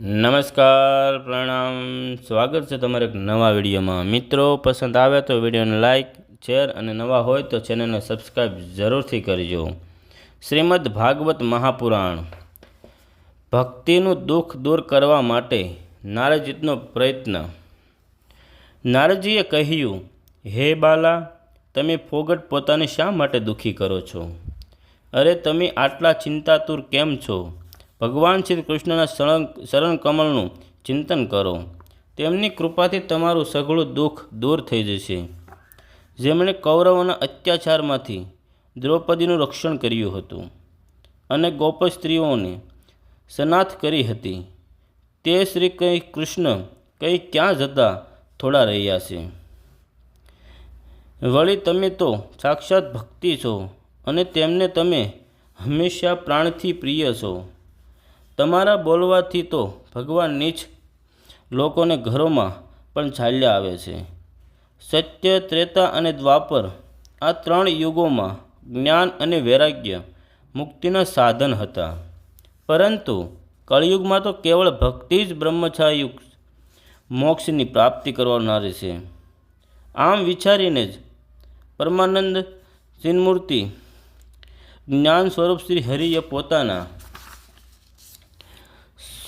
નમસ્કાર, પ્રણામ. સ્વાગત છે તમારા એક નવા વિડીયોમાં. મિત્રો, પસંદ આવે તો વિડીયોને લાઇક શેર અને નવા હોય તો ચેનલને સબસ્ક્રાઈબ જરૂરથી કરજો. શ્રીમદ ભાગવત મહાપુરાણ. ભક્તિનું દુઃખ દૂર કરવા માટે નારદજીતનો પ્રયત્ન. નારદજીએ કહ્યું, હે બાલા, તમે ફોગટ પોતાને શા માટે દુઃખી કરો છો? અરે, તમે આટલા ચિંતાતુર કેમ છો? ભગવાન શ્રી કૃષ્ણના શરણ શરણ કમળનું ચિંતન કરો. તેમની કૃપાથી તમારું સઘળું દુઃખ દૂર થઈ જશે. જેમણે કૌરવોના અત્યાચારમાંથી દ્રૌપદીનું રક્ષણ કર્યું હતું અને ગોપ સ્ત્રીઓને સનાથ કરી હતી, તે શ્રી કંઈ કૃષ્ણ કંઈ ક્યાં જતા થોડા રહ્યા છે? વળી તમે તો સાક્ષાત ભક્તિ છો અને તેમને તમે હંમેશા પ્રાણથી પ્રિય છો. તમારા બોલવાથી તો ભગવાન નીચ લોકોને ઘરોમાં પણ ચાલ્યા આવે છે. સત્ય, ત્રેતા અને દ્વાપર આ ત્રણ યુગોમાં જ્ઞાન અને વૈરાગ્ય મુક્તિના સાધન હતા. પરંતુ કળિયુગમાં તો કેવળ ભક્તિ જ બ્રહ્મછાયુગ મોક્ષની પ્રાપ્તિ કરવાનારી છે. આમ વિચારીને જ પરમાનંદ ચિન્મૂર્તિ જ્ઞાન સ્વરૂપ શ્રી હરિએ પોતાના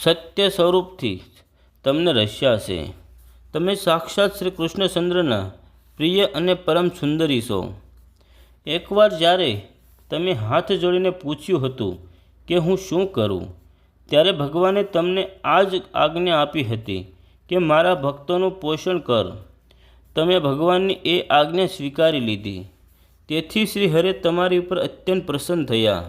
સત્ય સ્વરૂપથી તમને રસ્યા છે તમે સાક્ષાત શ્રી કૃષ્ણચંદ્રના પ્રિય અને પરમ સુંદરી છો. એકવાર જ્યારે તમે હાથ જોડીને પૂછ્યું હતું કે હું શું કરું, ત્યારે ભગવાને તમને આ જ આજ્ઞા આપી હતી કે મારા ભક્તોનું પોષણ કર. તમે ભગવાનની એ આજ્ઞા સ્વીકારી લીધી. તેથી શ્રી હરે તમારી ઉપર અત્યંત પ્રસન્ન થયા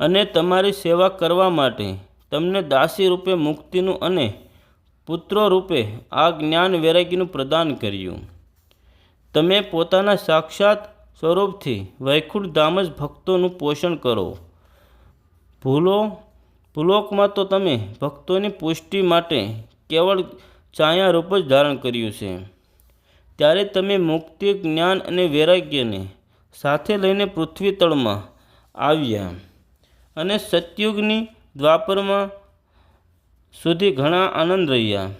અને તમારી સેવા કરવા માટે તમને દાસી રૂપે મુક્તિનું અને પુત્રો રૂપે આ જ્ઞાન વૈરાગ્યનું પ્રદાન કર્યું. તમે પોતાના સાક્ષાત સ્વરૂપથી વૈકુંઠ ધામ જ ભક્તોનું પોષણ કરો. ભૂલો, ભૂલોકમાં તો તમે ભક્તોની પુષ્ટિ માટે કેવળ છાયા રૂપ જ ધારણ કર્યું છે. ત્યારે તમે મુક્તિ, જ્ઞાન અને વૈરાગ્યને સાથે લઈને પૃથ્વી તળમાં આવ્યા અને સતયુગની દ્વાપરમાં સુધી ઘણા આનંદ રહ્યા.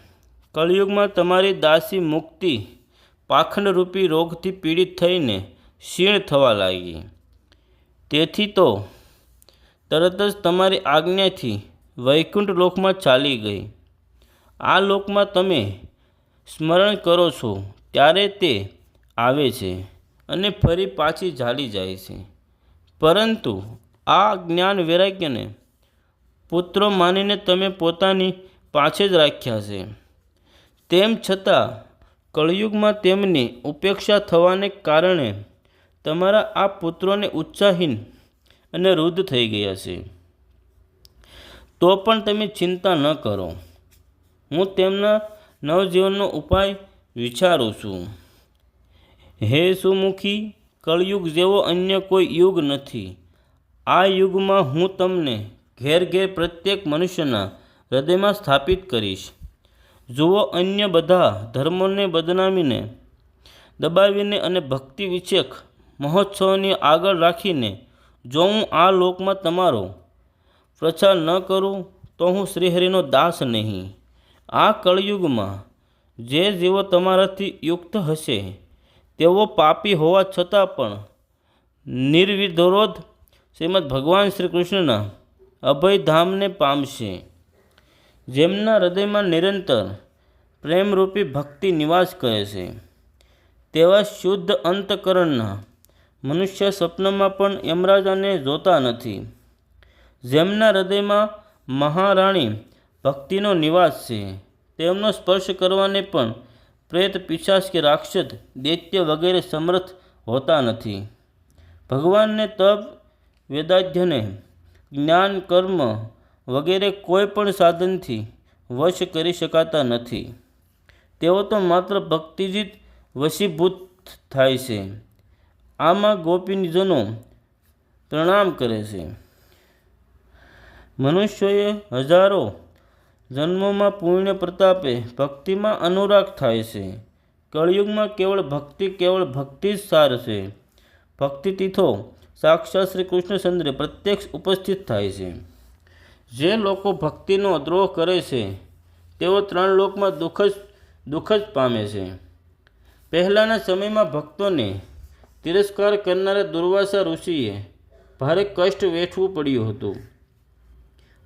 કળિયુગમાં તમારી દાસી મુક્તિ પાખંડરૂપી રોગથી પીડિત થઈને ક્ષીણ થવા લાગી. તેથી તો તરત જ તમારી આજ્ઞાથી વૈકુંઠ લોકમાં ચાલી ગઈ. આ લોકમાં તમે સ્મરણ કરો છો ત્યારે તે આવે છે અને ફરી પાછી ઝાલી જાય છે. પરંતુ આ જ્ઞાન વૈરાગ્યને પુત્રો માનીને તમે પોતાની પાસે જ રાખ્યા છે. તેમ છતાં, કળિયુગમાં તેમની ઉપેક્ષા થવાને કારણે તમારા આ પુત્રોને ઉત્સાહીન અને વૃદ્ધ થઈ ગયા છે. તો પણ તમે ચિંતા ન કરો. હું તેમના નવજીવનનો ઉપાય વિચારું છું. હે સુમુખી, કળયુગ જેવો અન્ય કોઈ યુગ નથી. આ યુગમાં હું તમને ઘેર ઘેર પ્રત્યેક મનુષ્યના હૃદયમાં સ્થાપિત કરીશ. જુઓ, અન્ય બધા ધર્મોને બદનામીને, દબાવીને અને ભક્તિ વિચેક મહોત્સવની આગળ રાખીને, જો હું આ લોકમાં તમારો પ્રચાર ન કરું, તો હું શ્રીહરિનો દાસ નહીં. આ કળયુગમાં જે જીવો તમારાથી યુક્ત હશે, તેઓ પાપી હોવા છતાં પણ નિર્વિરોધ શ્રીમદ ભગવાન શ્રી કૃષ્ણના અભયધામને પામશે. જેમના હૃદયમાં નિરંતર પ્રેમરૂપી ભક્તિ નિવાસ કરે છે. તેવા શુદ્ધ અંતકરણના મનુષ્ય સ્વપ્નમાં પણ યમરાજાને જોતા નથી. જેમના હૃદયમાં મહારાણી ભક્તિનો નિવાસ છે, તેમનો સ્પર્શ કરવાને પણ પ્રેત પિશાચ કે રાક્ષસ, દૈત્ય વગેરે સમર્થ હોતા નથી. ભગવાનને તપ, વેદાધ્યને જ્ઞાન, કર્મ વગેરે કોઈ પણ સાધનથી વશ કરી શકાતા નથી. તેઓ તો માત્ર ભક્તિથી જ વશીભૂત થાય છે. આમાં ગોપીનીજનો પ્રણામ કરે છે. મનુષ્યોએ હજારો જન્મોમાં પુણ્ય પ્રતાપે ભક્તિમાં અનુરાગ થાય છે. કળિયુગમાં કેવળ ભક્તિ કેવળ ભક્તિ જ સાર છે. ભક્તિ તીથો સાક્ષાત શ્રી કૃષ્ણચંદ્ર પ્રત્યક્ષ ઉપસ્થિત થાય છે. જે લોકો ભક્તિનો દ્રોહ કરે છે, તેઓ ત્રણ લોકમાં દુઃખ જ દુઃખ જ પામે છે. પહેલાંના સમયમાં ભક્તોને તિરસ્કાર કરનારા દુર્વાસા ઋષિએ ભારે કષ્ટ વેઠવું પડ્યું હતું.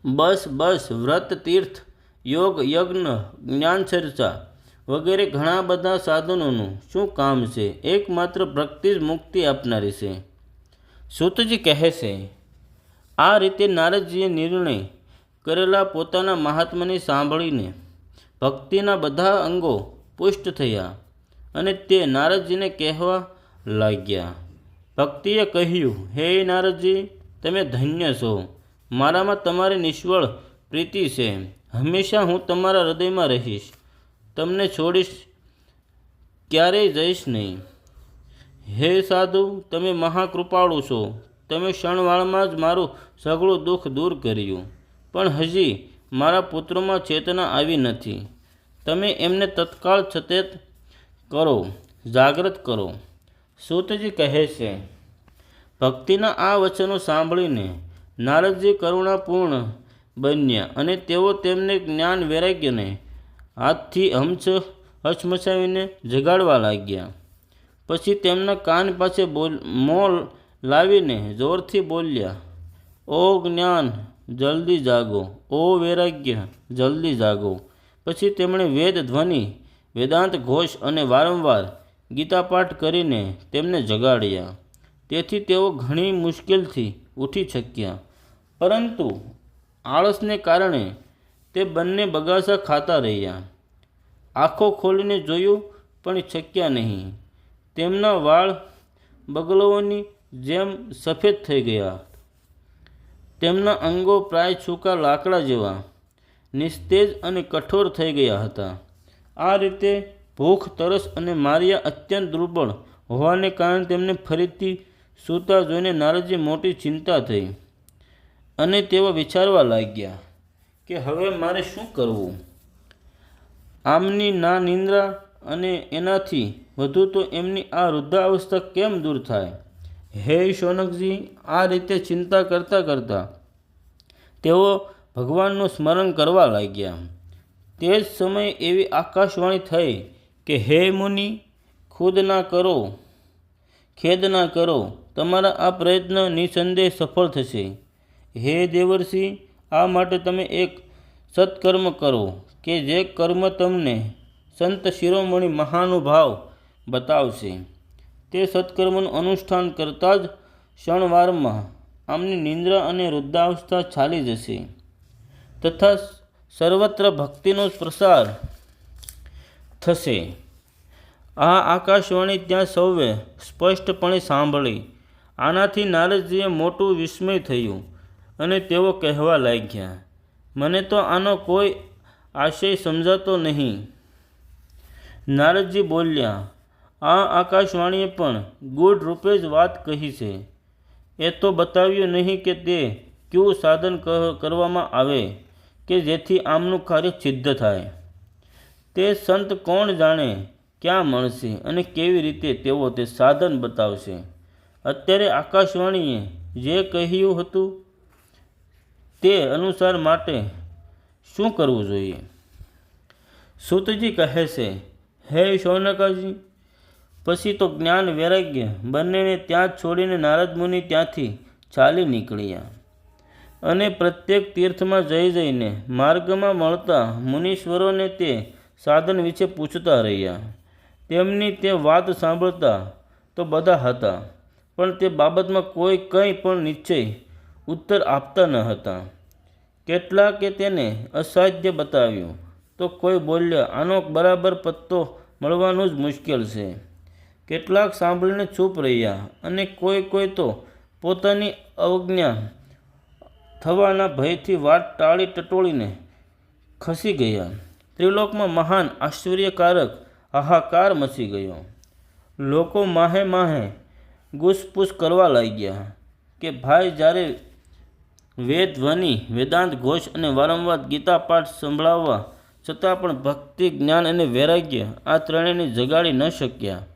બસ બસ, વ્રત, તીર્થ, યોગ, યજ્ઞ, જ્ઞાન ચર્ચા વગેરે ઘણા બધા સાધનોનું શું કામ છે? એકમાત્ર ભક્તિ જ મુક્તિ આપનારી છે. સૂતજી કહે છે, આ રીતે નારદજીએ નિર્ણય કરેલા પોતાના મહાત્માને સાંભળીને ભક્તિના બધા અંગો પુષ્ટ થયા અને તે નારદજીને કહેવા લાગ્યા. ભક્તિએ કહ્યું, હે નારદજી, તમે ધન્ય છો. મારામાં તમારી નિષ્ફળ પ્રીતિ છે. હંમેશા હું તમારા હૃદયમાં રહીશ. તમને છોડીશ, ક્યારેય જઈશ નહીં. હે સાધુ, તમે મહાકૃપાળુ છો. તમે ક્ષણવાળમાં જ મારું સઘળું દુઃખ દૂર કર્યું. પણ હજી મારા પુત્રોમાં ચેતના આવી નથી. તમે એમને તત્કાળ સચેત કરો જાગૃત કરો. સૂતજી કહે છે, ભક્તિના આ વચનો સાંભળીને નારદજી કરુણાપૂર્ણ બન્યા અને તેઓ તેમને જ્ઞાન વૈરાગ્યને હાથથી હમચ હચમચાવીને જગાડવા લાગ્યા. પછી તેમના કાન પાસે બોલ, મોલ લાવીને જોરથી બોલ્યા, ઓ જ્ઞાન, જલ્દી જાગો. ઓ વૈરાગ્ય, જલ્દી જાગો. પછી તેમણે વેદ ધ્વનિ, વેદાંત ઘોષ અને વારંવાર ગીતાપાઠ કરીને તેમને જગાડ્યા. તેથી તેઓ ઘણી મુશ્કેલથી ઉઠી શક્યા. પરંતુ આળસને કારણે તે બંને બગાસા ખાતા રહ્યા. આંખો ખોલીને જોયું પણ શક્યા નહીં. તેમના વાળ બગલોની જેમ સફેદ થઈ ગયા. તેમના અંગો પ્રાય સૂકા લાકડા જેવા, નિસ્તેજ અને કઠોર થઈ ગયા હતા. આ રીતે ભૂખ, તરસ અને મારિયા અત્યંત દુર્બળ હોવાને કારણે તેમને ફરીથી સૂતા જોઈને નારદજી મોટી ચિંતા થઈ અને તેઓ વિચારવા લાગ્યા કે હવે મારે શું કરવું? આમની ના નિંદ્રા અને એનાથી વધુ તો એમની આ વૃદ્ધાવસ્થા કેમ દૂર થાય? હે શૌનકજી આ રીતે ચિંતા કરતાં કરતાં તેઓ ભગવાનનું સ્મરણ કરવા લાગ્યા. તે જ સમયે એવી આકાશવાણી થઈ કે, હે મુનિ, ખુદ ના કરો, ખેદ ના કરો. તમારા આ પ્રયત્ન નિસંદેહ સફળ થશે. હે દેવર્ષિ, આ માટે તમે એક સત્કર્મ કરો કે જે કર્મ તમને સંત શિરોમણી મહાનુભાવ બતાવશે. તે સત્કર્મનું અનુષ્ઠાન કરતાં જ ક્ષણવારમાં આમની નિંદ્રા અને વૃદ્ધાવસ્થા ચાલી જશે. તથા સર્વત્ર ભક્તિનો પ્રસાર થશે. આ આકાશવાણી ત્યાં સૌએ સ્પષ્ટપણે સાંભળી. આનાથી નારદજીએ મોટું વિસ્મય થયું અને તેઓ કહેવા લાગ્યા, મને તો આનો કોઈ આશય સમજાતો નહીં. નારદજી બોલ્યા, આ આકાશવાણીએ પણ ગૂઢ રૂપે જ વાત કહી છે. એ તો બતાવ્યું નહીં કે તે કેવું સાધન કરવામાં આવે કે જેથી આમનું કાર્ય સિદ્ધ થાય. તે સંત કોણ જાણે ક્યાં મળશે અને કેવી રીતે તેઓ તે સાધન બતાવશે? અત્યારે આકાશવાણીએ જે કહ્યું હતું તે અનુસાર માટે શું કરવું જોઈએ? સુતજી કહે છે હે શૌનકાજી? પછી તો જ્ઞાન વૈરાગ્ય, બંનેને ત્યાં જ છોડીને નારદ મુનિ ત્યાંથી ચાલી નીકળ્યા. અને પ્રત્યેક તીર્થમાં જઈ જઈને માર્ગમાં મળતા મુનીશ્વરોને તે સાધન વિશે પૂછતા રહ્યા. તેમની તે વાત સાંભળતા તો બધા હતા, પણ તે બાબતમાં કોઈ કંઈ પણ નિશ્ચય ઉત્તર આપતા ન હતા. કેટલાકે તેને અસાધ્ય બતાવ્યું. તો કોઈ બોલ્યા, આનો બરાબર પત્તો મળવાનું જ મુશ્કેલ છે. કેટલાક સાંભળીને ચૂપ રહ્યા અને કોઈ કોઈ તો પોતાની અવજ્ઞા થવાના ભયથી વાત ટાળી ટટોળીને ખસી ગયા. ત્રિલોકમાં મહાન આશ્ચર્યકારક હાહાકાર મચી ગયો. લોકો માહે માહે ગુસપુસ કરવા લાગ્યા કે, ભાઈ, જ્યારે વેદ ધ્વનિ વેદાંત ઘોષ અને વારંવાર ગીતા પાઠ સંભળાવવા છતાં પણ ભક્તિ, જ્ઞાન અને વૈરાગ્ય આ ત્રણેયને જગાડી ન શક્યા.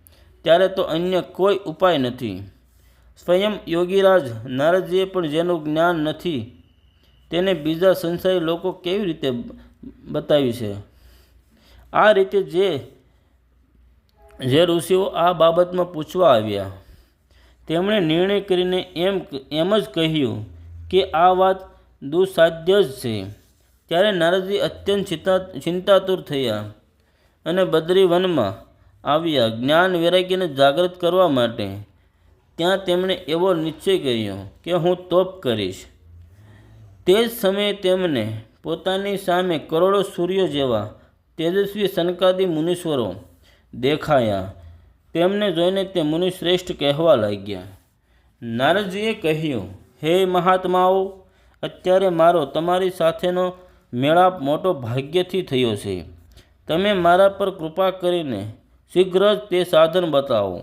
ત્યારે તો અન્ય કોઈ ઉપાય નથી. સ્વયં યોગીરાજ નારદજીએ પણ જેનું જ્ઞાન નથી, તેને બીજા સંસારી લોકો કેવી રીતે બતાવ્યું છે? આ રીતે જે જે ઋષિઓ આ બાબતમાં પૂછવા આવ્યા. તેમણે નિર્ણય કરીને એમ એમ જ કહ્યું કે આ વાત દુસાધ્ય જ છે. ત્યારે નારદજી અત્યંત ચિંતા, ચિંતાતુર થયા અને બદ્રી વનમાં આવ્યા જ્ઞાન વૈરાગ્યને જાગૃત કરવા માટે. ત્યાં તેમણે એવો નિશ્ચય કર્યો કે હું તોપ કરીશ. તે જ સમયે તેમને પોતાની સામે કરોડો સૂર્યો જેવા તેજસ્વી સનકાદી મુનીશ્વરો દેખાયા. તેમને જોઈને તે મુનિશ્રેષ્ઠ કહેવા લાગ્યા. નારદજીએ કહ્યું, હે મહાત્માઓ, અત્યારે મારો તમારી સાથેનો મેળાપ મોટો ભાગ્યથી થયો છે. તમે મારા પર કૃપા કરીને શીઘ્ર જ તે સાધન બતાવો.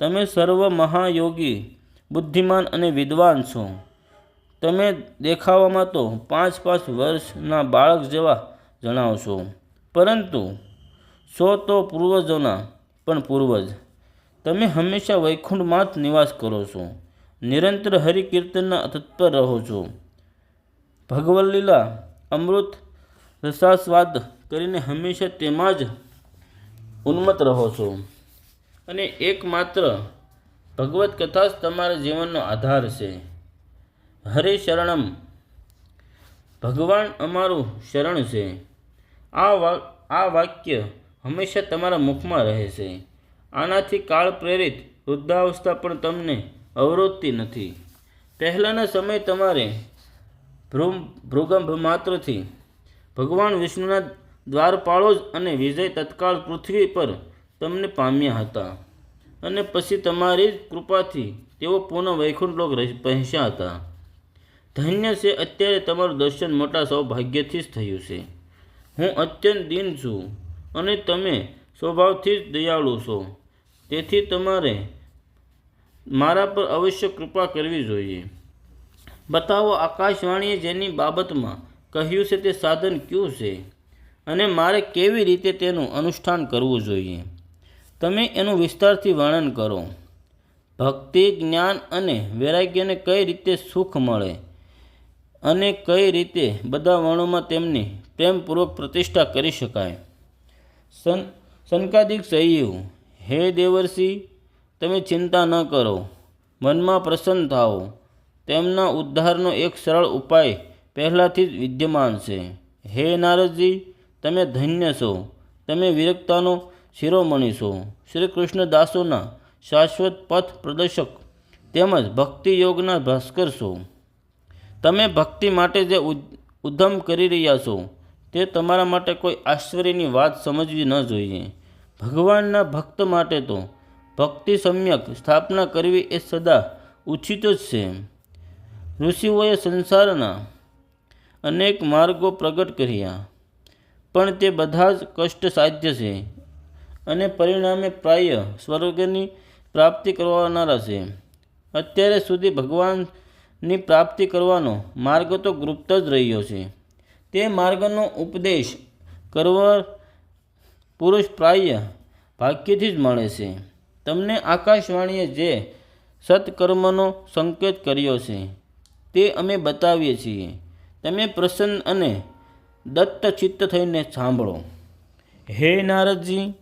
તમે સર્વ મહાયોગી, બુદ્ધિમાન અને વિદ્વાન છો. તમે દેખાવામાં તો પાંચ પાંચ વર્ષના બાળક જેવા જણાવશો પરંતુ સો તો પૂર્વજોના, પણ પૂર્વજ, તમે હંમેશા વૈકુંઠમાં જ નિવાસ કરો છો. નિરંતર હરિકીર્તનના તત્પર રહો છો. ભગવદ લીલા અમૃત રસાસ્વાદ કરીને હંમેશા તેમાં જ ઉન્મત્ત રહો છો. અને એકમાત્ર ભગવત કથા જ તમારા જીવનનો આધાર છે. હરે શરણમ. ભગવાન અમારું શરણ છે. આ આ વાક્ય હંમેશા તમારા મુખમાં રહે છે. આનાથી કાળ પ્રેરિત વૃદ્ધાવસ્થા પણ તમને અવરોધતી નથી. પહેલાંના સમય તમારે ભ્રૂ ભૃગંભ માત્રથી ભગવાન વિષ્ણુના દ્વારપાળો જ અને વિજય તત્કાળ પૃથ્વી પર તમને પામ્યા હતા. અને પછી તમારી કૃપાથી તેઓ પુનઃ વૈકુંઠ લોક પહોંચ્યા હતા. ધન્ય છે, અત્યારે તમારું દર્શન મોટા સૌભાગ્યથી જ થયું છે. હું અત્યંત દીન છું અને તમે સ્વભાવથી જ દયાળુ છો. તેથી તમારે મારા પર અવશ્ય કૃપા કરવી જોઈએ. બતાવો આકાશવાણીએ જેની બાબતમાં કહ્યું છે તે સાધન કયું છે અને મારે કેવી રીતે તેનું અનુષ્ઠાન કરવું જોઈએ? તમે એનું વિસ્તારથી વર્ણન કરો. ભક્તિ, જ્ઞાન અને વૈરાગ્યને કઈ રીતે સુખ મળે અને કઈ રીતે બધા વર્ણોમાં તેમની પ્રેમપૂર્વક પ્રતિષ્ઠા કરી શકાય? સન સનકાદિક સહ્યું હે દેવર્ષિ, તમે ચિંતા ન કરો. મનમાં પ્રસન્ન થાઓ. તેમના ઉદ્ધારનો એક સરળ ઉપાય પહેલાંથી જ વિદ્યમાન છે. હે નારદજી, તમે ધન્ય છો. તમે વિરક્તાનો શિરોમણી છો. શ્રી કૃષ્ણ દાસોના શાશ્વત પથ પ્રદર્શક તેમજ ભક્તિ યોગના ભાસ્કર છો. તમે ભક્તિ માટે જે ઉદ્ધમ કરી રહ્યા છો, તે તમારા માટે કોઈ આશ્ચર્યની વાત સમજવી ન જોઈએ. ભગવાનના ભક્ત માટે તો ભક્તિ સમ્યક સ્થાપના કરવી એ સદા ઉચિત જ છે. ઋષિઓએ સંસારના અનેક માર્ગો પ્રગટ કર્યા, પણ તે બધા જ કષ્ટ સાધ્ય છે અને પરિણામે પ્રાય સ્વર્ગની પ્રાપ્તિ કરવાનારા છે. અત્યારે સુધી ભગવાનની પ્રાપ્તિ કરવાનો માર્ગ તો ગુપ્ત જ રહ્યો છે. તે માર્ગનો ઉપદેશ કરવા પુરુષ પ્રાય ભાગ્યથી જ મળે છે. તમને આકાશવાણીએ જે સત્કર્મનો સંકેત કર્યો છે તે અમે બતાવીએ છીએ. તમે પ્રસન્ન અને દત્તચિત્ત થઈને સાંભળો. હે નારદજી,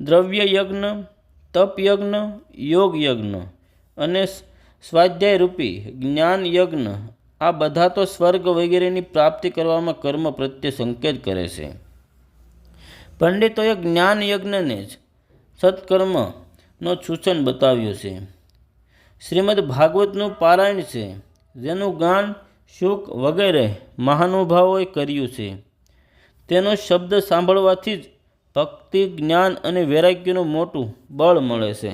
દ્રવ્ય યજ્ઞ, તપ યજ્ઞ, યોગ યજ્ઞ અને સ્વાધ્યાય રૂપી જ્ઞાન યજ્ઞ, આ બધા તો સ્વર્ગ વગેરેની પ્રાપ્તિ કરવામાં કર્મ પ્રત્યે સંકેત કરે છે. પંડિતોએ જ્ઞાન યજ્ઞને જ સત્કર્મનો સૂચન બતાવ્યું છે. શ્રીમદ ભાગવતનું પારાયણ છે. જેનું ગાન શુક વગેરે મહાનુભાવોએ કર્યું છે. તેનો શબ્દ સાંભળવાથી જ ભક્તિ, જ્ઞાન અને વૈરાગ્યનું મોટું બળ મળે છે.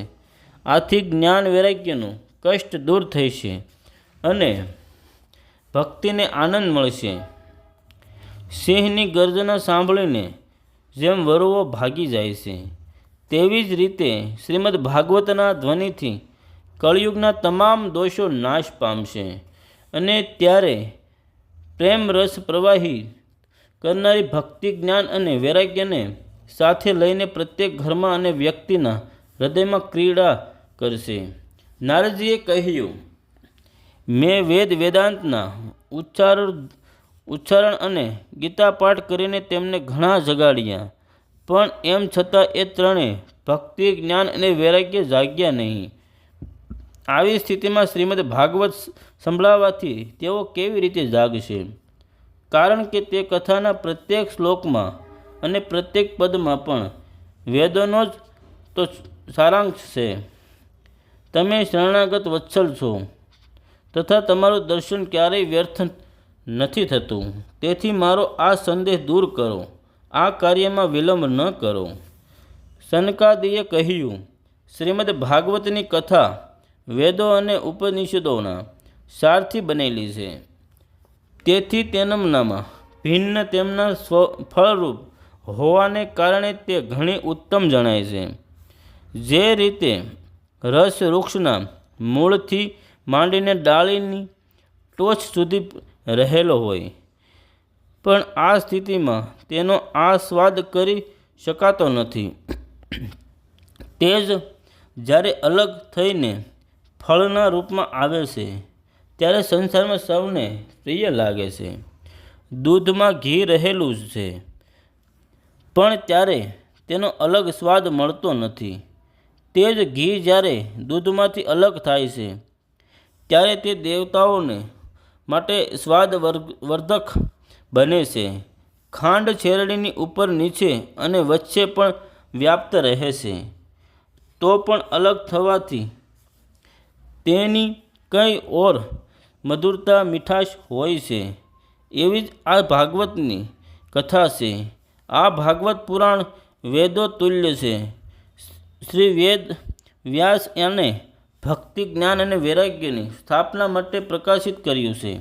આથી જ્ઞાન વૈરાગ્યનું કષ્ટ દૂર થઈ છે અને ભક્તિને આનંદ મળશે સિંહની ગર્જના સાંભળીને જેમ વરુઓ ભાગી જાય છે, તેવી જ રીતે શ્રીમદ ભાગવતના ધ્વનિથી કળિયુગના તમામ દોષો નાશ પામશે. અને ત્યારે પ્રેમ રસ પ્રવાહી કરનારી ભક્તિ જ્ઞાન અને વૈરાગ્યને સાથે લઈને પ્રત્યેક ઘરમાં અને વ્યક્તિના હૃદયમાં ક્રીડા કરશે. નારદજીએ કહ્યું, મેં વેદ વેદાંતના ઉચ્ચારણ ઉચ્ચારણ અને ગીતા પાઠ કરીને તેમને ઘણા જગાડ્યા, પણ એમ છતાં એ ત્રણેય ભક્તિ, જ્ઞાન અને વૈરાગ્ય જાગ્યા નહીં. આવી સ્થિતિમાં શ્રીમદ ભાગવત સંભળાવવાથી તેઓ કેવી રીતે જાગશે? કારણ કે તે કથાના પ્રત્યેક શ્લોકમાં અને પ્રત્યેક પદમાં પણ વેદોનો જ તો સારાંશ છે. તમે શરણાગત વત્સલ છો. તથા તમારું દર્શન ક્યારેય વ્યર્થ નથી થતું. તેથી મારો આ સંદેશ દૂર કરો. આ કાર્યમાં વિલંબ ન કરો. સનકાદીએ કહ્યું, શ્રીમદ ભાગવતની કથા વેદો અને ઉપનિષદોના સારથી બનેલી છે. તેથી તેમનામાં ભિન્ન તેમના સ્વ, ફળરૂપ હોવાને કારણે તે ઘણી ઉત્તમ જણાય છે. જે રીતે રસ વૃક્ષના મૂળથી માંડીને ડાળીની ટોચ સુધી રહેલો હોય, પણ આ સ્થિતિમાં તેનો આસ્વાદ કરી શકાતો નથી. તે જ જ્યારે અલગ થઈને ફળના રૂપમાં આવે છે, ત્યારે સંસારમાં સૌને પ્રિય લાગે છે. દૂધમાં ઘી રહેલું જ છે, પણ ત્યારે તેનો અલગ સ્વાદ મળતો નથી. તે જ ઘી જ્યારે દૂધમાંથી અલગ થાય છે, ત્યારે તે દેવતાઓને માટે સ્વાદ વર્ધક બને છે. ખાંડ છેરડીની ઉપર નીચે અને વચ્ચે પણ વ્યાપ્ત રહે છે, તો પણ અલગ થવાથી તેની કંઈ ઓર મધુરતા મીઠાશ હોય છે? એવી જ આ ભાગવતની કથા છે. આ ભાગવત પુરાણ વેદો તુલ્ય છે. શ્રી વેદ વ્યાસ એને ભક્તિ, જ્ઞાન અને વૈરાગ્યની સ્થાપના માટે પ્રકાશિત કર્યું છે.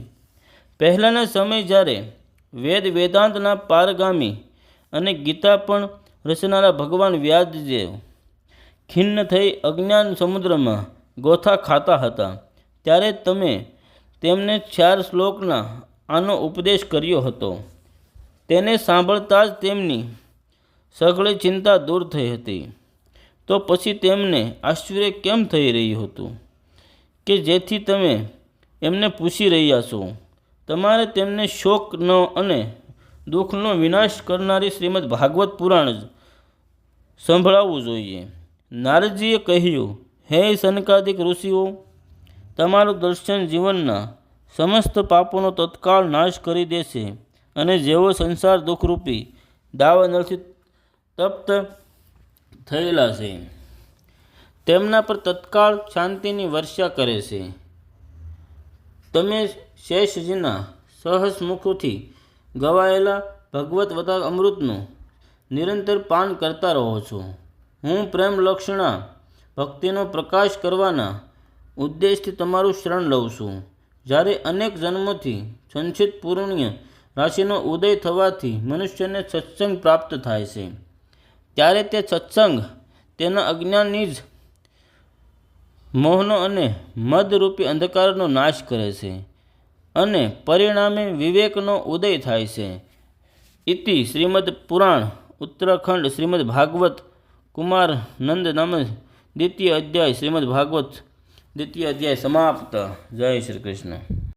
પહેલાંના સમય જ્યારે વેદ વેદાંતના પારગામી અને ગીતા પણ રચનારા ભગવાન વ્યાસદેવ ખિન્ન થઈ અજ્ઞાન સમુદ્રમાં ગોથા ખાતા હતા. ત્યારે તમે તેમને ચાર શ્લોકના આનો ઉપદેશ કર્યો હતો. તેને સાંભળતા જ તેમની સઘળી ચિંતા દૂર થઈ હતી. તો પછી તેમને આશ્ચર્ય કેમ થઈ રહ્યું હતું? કે જેથી તમે એમને પૂછી રહ્યા છો? તમારે તેમને શોકનો અને દુઃખનો વિનાશ કરનારી શ્રીમદ ભાગવત પુરાણ જ સંભળાવવું જોઈએ. નારદજીએ કહ્યું હે સનકાદિક ઋષિઓ, તમારું દર્શન જીવનના સમસ્ત પાપોનો તત્કાળ નાશ કરી દેશે અને જેઓ સંસાર દુઃખરૂપી દાવાનળથી તપ્ત થયેલા છે, તેમના પર તત્કાળ શાંતિની વર્ષા કરે છે. તમે શેષજીના સહસમુખોથી ગવાયેલા ભગવત વતા અમૃતનું નિરંતર પાન કરતા રહો છો. હું પ્રેમ લક્ષણા ભક્તિનો પ્રકાશ કરવાના ઉદ્દેશથી તમારું શરણ લઉં છું. જ્યારે અનેક જન્મોથી સંચિત પૂર્ણ્ય રાશિનો ઉદય થવાથી મનુષ્યને સત્સંગ પ્રાપ્ત થાય છે. ત્યારે તે સત્સંગ તેના અજ્ઞાનની જ મોહનો અને મદરૂપી અંધકારનો નાશ કરે છે અને પરિણામે વિવેકનો ઉદય થાય છે. ઇતિ શ્રીમદ પુરાણ ઉત્તરાખંડ શ્રીમદ ભાગવત કુમાર નંદ નામ દ્વિતીય અધ્યાય શ્રીમદ ભાગવત દ્વિતીય અધ્યાય સમાપ્ત. જય શ્રી કૃષ્ણ.